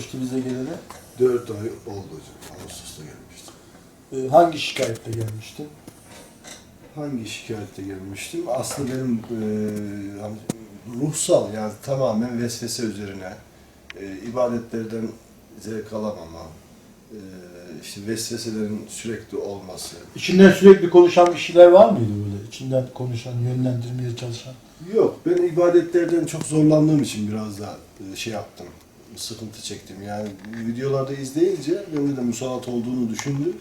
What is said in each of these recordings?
olmuştu bize gelene? Dört ay oldu hocam. Ağustos'ta gelmiştim. Ee, hangi şikayetle gelmiştin? Hangi şikayette gelmiştim? Aslında benim e, yani ruhsal yani tamamen vesvese üzerine e, ibadetlerden zevk alamama, e, işte vesveselerin sürekli olması. İçinden sürekli konuşan bir şeyler var mıydı böyle? İçinden konuşan, yönlendirmeye çalışan. Yok, ben ibadetlerden çok zorlandığım için biraz da e, şey yaptım, sıkıntı çektim. Yani videolarda izleyince bende de musallat olduğunu düşündüm.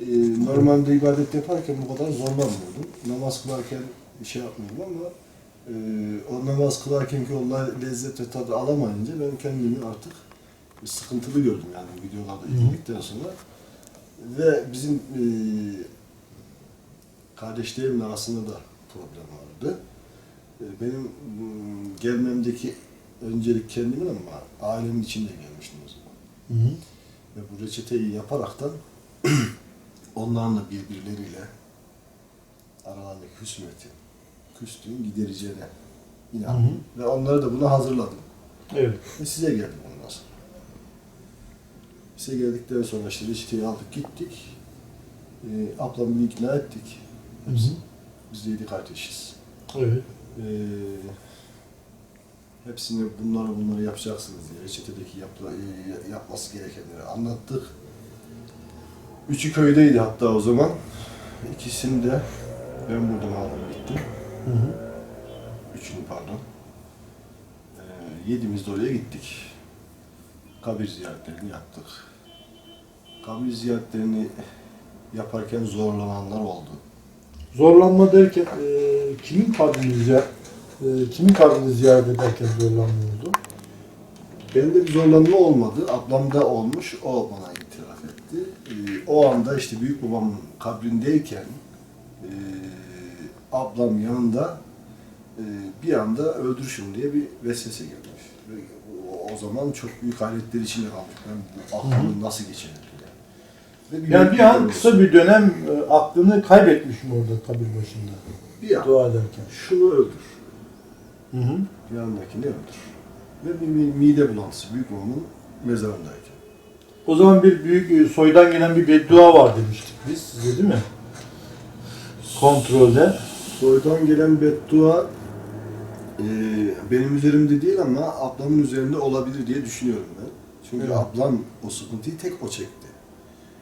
E, normalde ibadet yaparken bu kadar zorlanmıyordum. Namaz kılarken şey yapmıyordum ama e, o namaz kılarken ki o le- lezzet ve tadı alamayınca ben kendimi artık sıkıntılı gördüm yani videolarda izledikten sonra. Ve bizim e, kardeşlerimin arasında da problem vardı. E, Benim gelmemdeki öncelik kendimin ama ailemin içinde gelmiştim o zaman. Hı hı. Ve bu reçeteyi yaparaktan onların da birbirleriyle aralarındaki hüsmeti, küslüğün gidereceğine inandım. Hı Ve onları da buna hazırladım. Evet. Ve size geldim ondan sonra. Size geldikten sonra işte reçeteyi aldık gittik. E, ablamı ikna ettik. Hı hı. Biz de yedi kardeşiz. Evet. Ee, hepsini bunları bunları yapacaksınız diye reçetedeki yapla, e, yapması gerekenleri anlattık. Üçü köydeydi hatta o zaman. İkisini de ben buradan aldım gittim. Hı hı. Üçünü pardon. Ee, yedimiz de oraya gittik. Kabir ziyaretlerini yaptık. Kabir ziyaretlerini yaparken zorlananlar oldu. Zorlanma derken e, kimin kabrini ziyaret, e, kimin kabrini ziyaret ederken zorlanmıyordu? Bende bir zorlanma olmadı. Ablamda olmuş. O bana itiraf etti. Ee, o anda işte büyük babamın kabrindeyken e, ablam yanında e, bir anda öldür şunu diye bir vesvese gelmiş. Ve o, o zaman çok büyük hayretler içinde kalmış. Ben aklımı nasıl geçirir diye. Ve Yani bir an kısa bir dönem e, aklını kaybetmişim orada kabir başında. bir an Dua ederken. şunu öldür. Hı hı. Yanındakini öldür. Ve bir mi- mide bulantısı büyük babamın mezarındayken. O zaman bir büyük e, soydan gelen bir beddua var demiştik biz size değil mi? Kontrolde. Soydan gelen beddua e, benim üzerimde değil ama ablamın üzerinde olabilir diye düşünüyorum ben. Çünkü Evet. ablam o sıkıntıyı tek o çekti.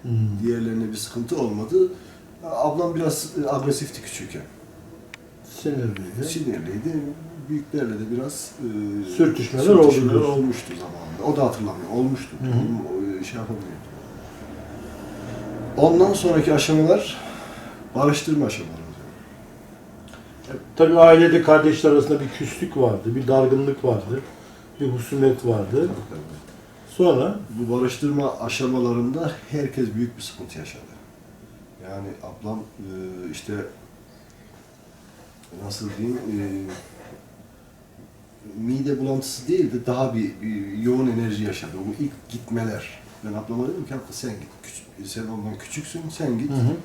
Hmm. Diğerlerine bir sıkıntı olmadı. Ablam biraz e, agresifti küçükken. Sinirliydi. Sinirliydi. Büyüklerle de biraz e, Sürtüşmeler sürtüşmeler olmuştu zamanında. O da hatırlamıyor. Olmuştu. Hı hı. E, şey yapamıyordu. Ondan sonraki aşamalar barıştırma aşamaları. Tabii ailede kardeşler arasında bir küslük vardı, bir dargınlık vardı, bir husumet vardı. Sonra Bu barıştırma aşamalarında herkes büyük bir sıkıntı yaşadı. Yani ablam e, işte nasıl diyeyim e, mide bulantısı değil de daha bir, bir yoğun enerji yaşadı. Bu ilk gitmeler. Ben ablama dedim ki abla sen git. Küç- sen ondan küçüksün sen git. hı hı.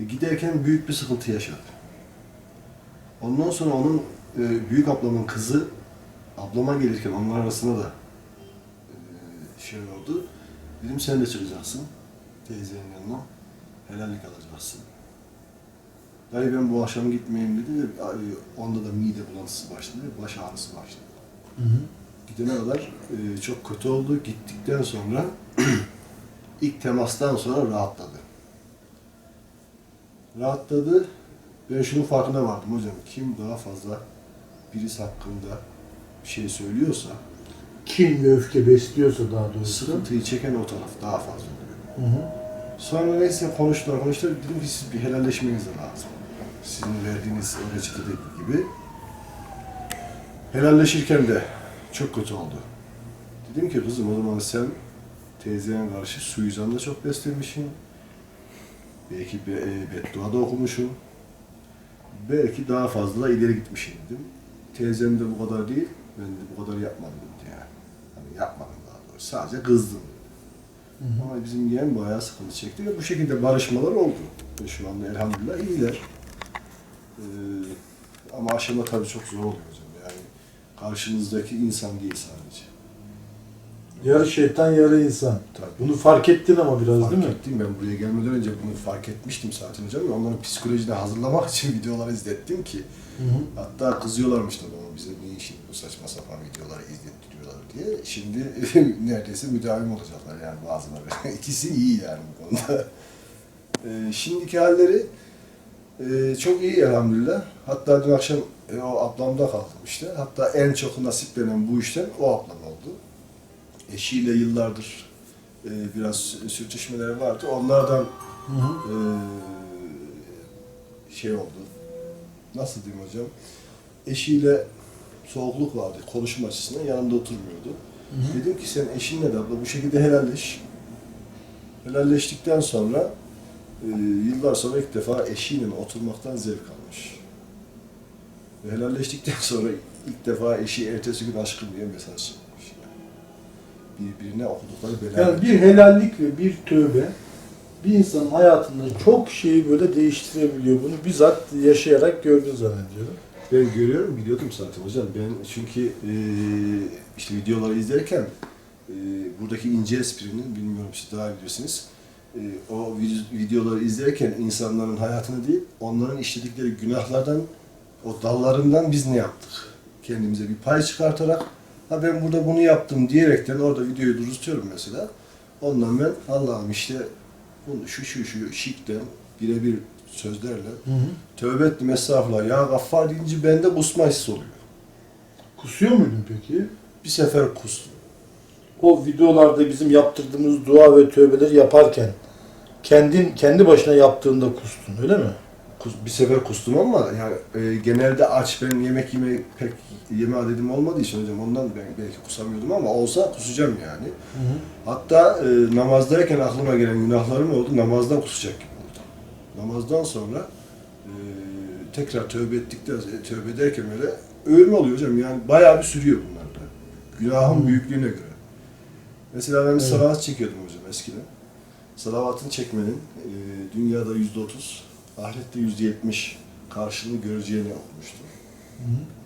E, giderken büyük bir sıkıntı yaşadı. Ondan sonra onun e, büyük ablamın kızı ablama gelirken onlar arasında da e, şey oldu. Dedim sen de çıkacaksın teyzenin yanına. Helallik alacaksın. Dayı ben bu akşam gitmeyeyim dedi. ve, Onda da mide bulantısı başladı. Baş ağrısı başladı. Hı hı. Gidene kadar e, çok kötü oldu. Gittikten sonra ilk temastan sonra rahatladı. Rahatladı. Ben şunun farkına vardım hocam. Kim daha fazla birisi hakkında bir şey söylüyorsa kin ve öfke besliyorsa daha doğrusu. sıkıntıyı çeken o taraf daha fazla oluyor. Hı hı. Sonra neyse konuştular konuştular. Dedim ki siz bir helalleşmeniz lazım. Sizin verdiğiniz o reçetedeki gibi. Helalleşirken de çok kötü oldu. Dedim ki kızım o zaman sen teyzene karşı suizanla çok beslemişsin. Belki be, e, beddua da okumuşsun. Belki daha fazla ileri gitmişsin dedim. Teyzem de bu kadar değil. Ben de bu kadar yapmadım dedi yani. Hani yapmadım daha doğrusu. Sadece kızdım. Hı hı. Ama bizim yeğen bayağı sıkıntı çekti ve bu şekilde barışmalar oldu. Ve şu anda elhamdülillah iyiler. Ee, ama aşama tabii çok zor oluyor hocam. Yani Karşınızdaki insan değil sadece. Yarı şeytan, yarı insan. Tabii. Bunu fark ettin ama biraz Fark değil mi? ettim ben buraya gelmeden önce bunu fark etmiştim zaten hocam. Onların psikolojide hazırlamak için videoları izlettim ki. Hı hı. Hatta kızıyorlarmış da bana bize niye şimdi bu saçma sapan videoları izlettiriyorlar diye. Şimdi neredeyse müdavim olacaklar yani bazıları. İkisi iyi yani bu konuda. Ee, şimdiki halleri e, çok iyi elhamdülillah. Hatta dün akşam e, o ablamda kaldım işte. Hatta en çok nasiplenen bu işten o ablam oldu. Eşiyle yıllardır e, biraz sürtüşmeleri vardı. Onlardan Hı hı. e, şey oldu. Nasıl diyeyim hocam? Eşiyle soğukluk vardı konuşma açısından yanımda oturmuyordu. Hı hı. Dedim ki sen eşinle de abla bu şekilde helalleş. Helalleştikten sonra e, yıllar sonra ilk defa eşiyle oturmaktan zevk almış. Ve helalleştikten sonra ilk defa eşi ertesi gün aşkım diye mesaj. Yani. Birbirine okudukları bela. Yani bir helallik ve bir tövbe bir insanın hayatında çok şeyi böyle değiştirebiliyor. Bunu bizzat yaşayarak gördün zannediyorum. Ben görüyorum, biliyordum zaten hocam. Ben çünkü e, işte videoları izlerken e, buradaki ince esprinin, bilmiyorum siz daha bilirsiniz, o vid- videoları izlerken insanların hayatını değil, onların işledikleri günahlardan, o dallarından biz ne yaptık? Kendimize bir pay çıkartarak, ha ben burada bunu yaptım diyerekten orada videoyu durutuyorum mesela. Ondan ben Allah'ım işte bunu şu şu şu şikten birebir sözlerle Hı hı. Tövbe ettim estağfurullah. Ya gaffar deyince bende kusma hissi oluyor. Kusuyor muydun peki? Bir sefer kustum. O videolarda bizim yaptırdığımız dua ve tövbeleri yaparken kendin kendi başına yaptığında kustun öyle mi? Kus- Bir sefer kustum ama yani e, genelde aç ben yemek yeme pek yeme adetim olmadığı için hocam ondan ben belki kusamıyordum ama olsa kusacağım yani. Hı hı. Hatta e, namazdayken aklıma gelen günahlarım oldu. Namazda kusacak gibi oldu. Namazdan sonra e, tekrar tövbe ettikten tövbe ederken öyle ölme oluyor hocam. Yani bayağı bir sürüyor bunlar da. Günahın Hı. büyüklüğüne göre. Mesela ben Evet. salavat çekiyordum hocam eskiden. Salavatın çekmenin e, dünyada yüzde otuz, ahirette yüzde yetmiş karşılığını göreceğini okumuştum.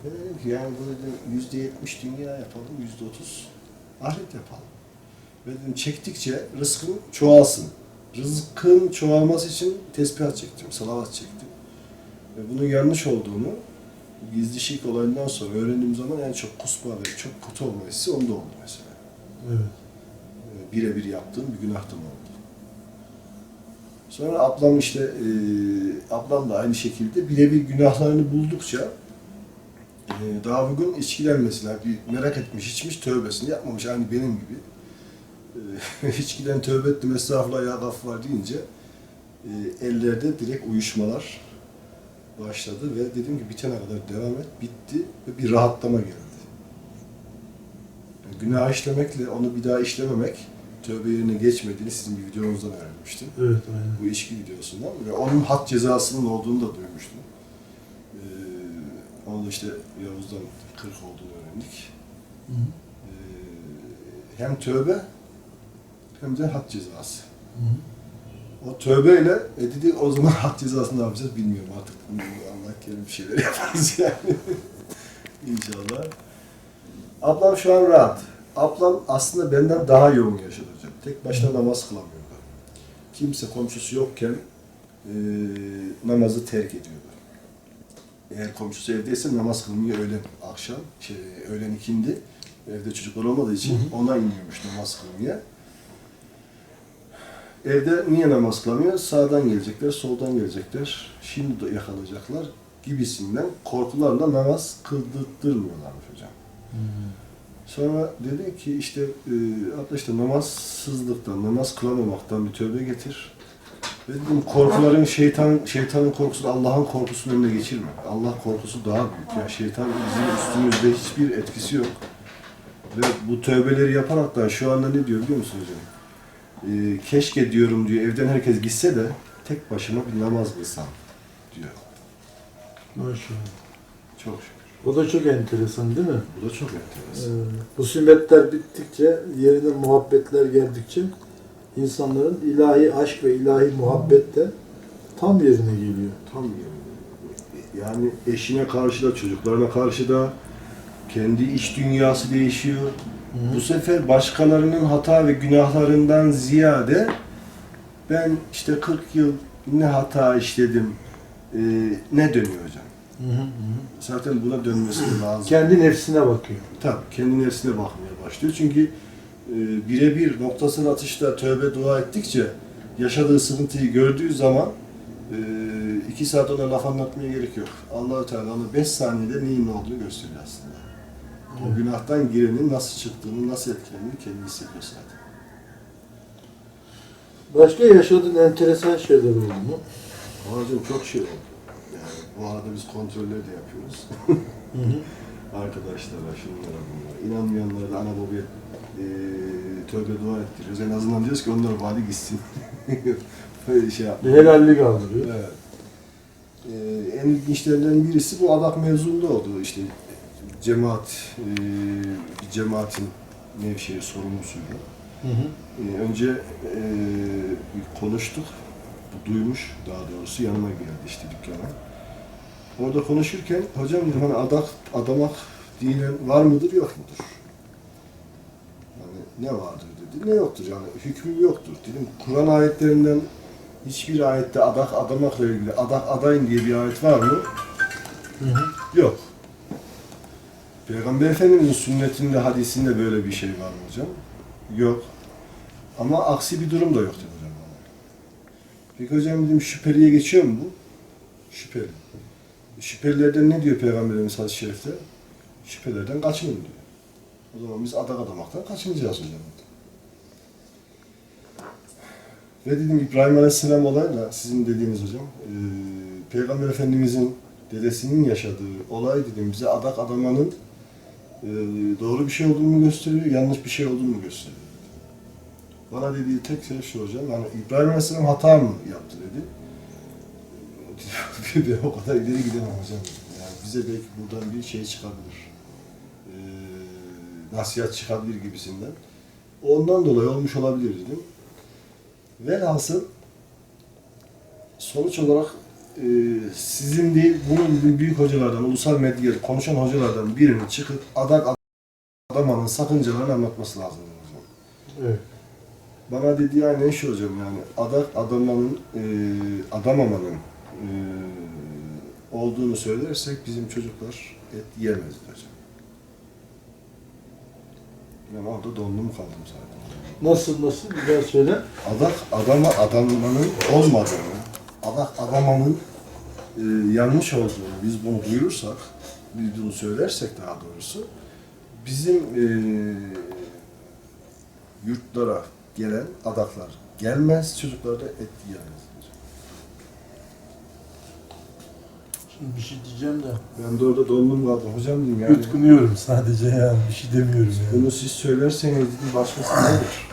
Ben dedim ki yani bu dedim yüzde yetmiş dünya yapalım, yüzde otuz ahiret yapalım. Ve dedim çektikçe rızkın çoğalsın. Rızkın çoğalması için tesbihat çektim, salavat çektim. Ve bunun yanlış olduğunu gizli şirk olayından sonra öğrendiğim zaman en çok kusma ve çok kötü olma hissi onda oldu mesela. Evet. Ee, birebir yaptığım bir günahtan oldu. Sonra ablam işte, e, ablam da aynı şekilde birebir günahlarını buldukça e, daha bugün içkiden mesela bir merak etmiş, içmiş, tövbesini yapmamış aynı benim gibi. E, içkiden tövbe ettim, estağfurullah ya gaffar deyince e, ellerde direkt uyuşmalar başladı ve dedim ki bitene kadar devam et, bitti ve bir rahatlama geldi. Yani günah işlemekle onu bir daha işlememek tövbe yerine geçmediğini sizin bir videonuzdan öğrenmiştim. Evet aynen. Bu içki videosundan ve onun had cezasının olduğunu da duymuştum. Ee, onu da işte Yavuz'dan 40 olduğunu öğrendik. Hı hı. Ee, hem tövbe hem de had cezası. Hı hı. O tövbeyle e dedik o zaman had cezasını ne yapacağız bilmiyorum artık. Allah kerim bir şeyler yaparız yani. İnşallah. Ablam şu an rahat. Ablam aslında benden daha yoğun yaşadı hocam. Tek başına namaz kılamıyordu. Kimse komşusu yokken e, namazı terk ediyordu. Eğer komşusu evdeyse namaz kılmıyor öğlen akşam, şey, öğlen ikindi. Evde çocuklar olmadığı için Hı hı. ona iniyormuş namaz kılmaya. Evde niye namaz kılamıyor? Sağdan gelecekler, soldan gelecekler, şimdi de yakalayacaklar gibisinden korkularla namaz kıldırtmıyorlarmış hocam. Hı hı. Sonra dedi ki işte e, abla işte namazsızlıktan, namaz kılamamaktan bir tövbe getir. Ve dedim korkuların şeytan şeytanın korkusunu Allah'ın korkusunun önüne geçirme. Allah korkusu daha büyük. Yani şeytan bizim üstümüzde hiçbir etkisi yok. Ve bu tövbeleri yaparak da şu anda ne diyor biliyor musunuz hocam? E, keşke diyorum diyor evden herkes gitse de tek başıma bir namaz kılsam diyor. Maşallah. Çok şükür. O da çok enteresan değil mi? Bu da çok enteresan. Ee, bu sünnetler bittikçe, yerine muhabbetler geldikçe insanların ilahi aşk ve ilahi muhabbet de tam yerine geliyor. Tam yani. Yani eşine karşı da, çocuklarına karşı da, Kendi iç dünyası değişiyor. Bu sefer başkalarının hata ve günahlarından ziyade ben işte 40 yıl ne hata işledim, e, ne dönüyor hocam? Hı hı hı. Zaten buna dönmesi lazım. Kendi nefsine bakıyor. Tabii kendi nefsine bakmaya başlıyor. Çünkü e, birebir noktasal atışta tövbe dua ettikçe yaşadığı sıkıntıyı gördüğü zaman e, iki saat ona laf anlatmaya gerek yok. allah Teala ona beş saniyede neyin ne olduğunu gösteriyor aslında. O günahtan girenin nasıl çıktığını, nasıl etkilendiğini kendi hissediyor zaten. Başka yaşadığın enteresan şeyler oldu mu? Hocam çok şey oldu. Bu arada biz kontroller de yapıyoruz. Arkadaşlara, şunlara, bunlara. İnanmayanlara da ana babaya e, tövbe dua ettiriyoruz. En azından diyoruz ki onlar vali gitsin. Böyle şey Bir yapmıyor. helallik aldırıyor. Evet. Ee, en ilginçlerinden birisi bu adak mevzunda oldu. İşte cemaat, e, bir cemaatin Nevşehir sorumlusuydu. Hı hı. Ee, önce e, bir konuştuk. Bu duymuş daha doğrusu yanıma geldi işte dükkana. Orada konuşurken hocam dedim hani adak, adamak dinen var mıdır yok mudur? Yani ne vardır dedi. Ne yoktur yani hükmü yoktur dedim. Kur'an ayetlerinden hiçbir ayette adak adamakla ilgili adak adayın diye bir ayet var mı? Hı hı. Yok. Peygamber Efendimiz'in sünnetinde, hadisinde böyle bir şey var mı hocam? Yok. Ama aksi bir durum da yok dedi hocam. Peki hocam dedim şüpheliye geçiyor mu bu? Şüpheli. Şüphelilerden ne diyor Peygamberimiz hadis-i şerifte? Şüphelerden kaçının diyor. O zaman biz adak adamaktan kaçınacağız hocam. Ve dedim İbrahim Aleyhisselam olayla sizin dediğiniz hocam, e, Peygamber Efendimizin dedesinin yaşadığı olay dedim bize adak adamanın e, doğru bir şey olduğunu gösteriyor, yanlış bir şey olduğunu gösteriyor? Bana dediği tek şey şu hocam, yani İbrahim Aleyhisselam hata mı yaptı dedi. Ben o kadar ileri gidemem hocam. Yani bize belki buradan bir şey çıkabilir. E, nasihat çıkabilir gibisinden. Ondan dolayı olmuş olabilir dedim. Velhasıl sonuç olarak e, sizin değil, bunun büyük hocalardan, ulusal medyada konuşan hocalardan birinin çıkıp adak adamanın sakıncalarını anlatması lazım. hocam. Evet. Bana dediği aynen şu hocam yani adak adamanın, e, adamamanın olduğunu söylersek bizim çocuklar et yiyemezler hocam. Ben orada dondum kaldım zaten. Nasıl nasıl bir daha söyle. adak adama adamanın olmadığını, adak adamanın e, yanlış olduğunu biz bunu duyurursak, biz bunu söylersek daha doğrusu, bizim e, yurtlara gelen adaklar gelmez, çocuklar da et yiyemez. Şimdi bir şey diyeceğim de. Ben de orada dondum kaldım. Hocam dedim yani, Yutkunuyorum sadece yani. Bir şey demiyorum yani. bunu siz söylerseniz başkası ne olur?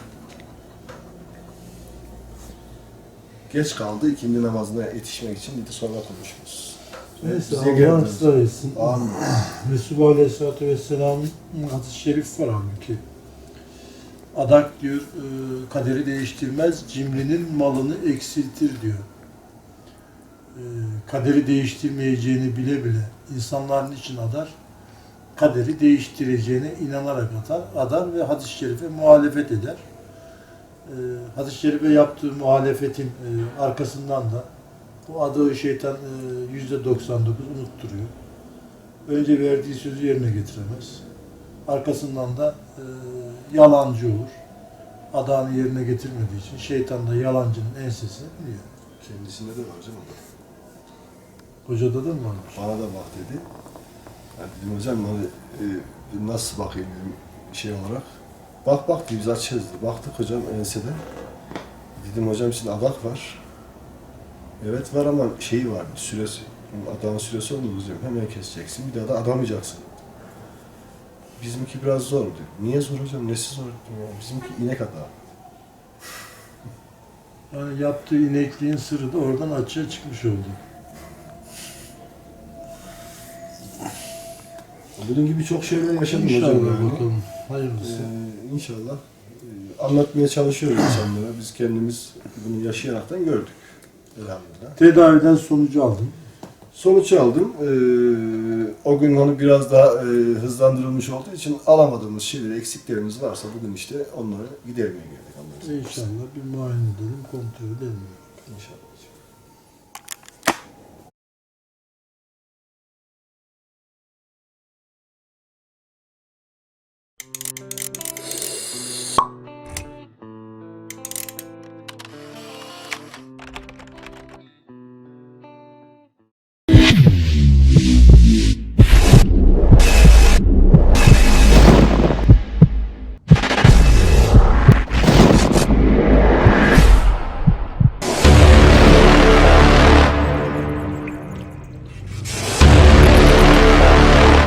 Geç kaldı ikindi namazına yetişmek için dedi sonra konuşuruz. Neyse Bize Allah geldiniz. ısrar etsin. Amin. Resulü Aleyhisselatü Vesselam'ın hadis-i şerif var halbuki. Adak diyor, e, kaderi değiştirmez, cimrinin malını eksiltir diyor. E, Kaderi değiştirmeyeceğini bile bile insanların için adar, kaderi değiştireceğine inanarak atar, adar ve hadis-i şerife muhalefet eder. E, Hadis-i şerife yaptığı muhalefetin e, arkasından da bu adı şeytan yüzde 99 unutturuyor. Önce verdiği sözü yerine getiremez. Arkasından da yalancı olur. Adağını yerine getirmediği için şeytan da yalancının ensesini biliyor. Kendisinde de var hocam. Hocada da mı varmış? Bana da bak dedi. Ben dedim hocam hani, e, nasıl bakayım dedim şey olarak. Bak bak diye biz açacağız dedi. Baktık hocam enseden. Dedim hocam sizin adak var. Evet var ama şeyi var süresi. Adamın süresi oldu hocam. Hemen keseceksin. Bir daha da adamayacaksın. Bizimki biraz zor diyor. Niye zor hocam? Nesi zor? ya. Bizimki inek adağı. Yani yaptığı inekliğin sırrı da oradan açığa çıkmış oldu. Bunun gibi çok şeyler yaşadım İnşallah hocam. yani. bakalım. Hayırlısı. Ee, inşallah e, anlatmaya çalışıyoruz insanlara. Biz kendimiz bunu yaşayaraktan gördük. Elhamdülillah. Tedaviden sonucu aldım. Sonuç aldım. Ee, o gün hani biraz daha e, hızlandırılmış olduğu için alamadığımız şeyler, eksiklerimiz varsa bugün işte onları gidermeye geldik. İnşallah bir muayene edelim, kontrol edelim. İnşallah.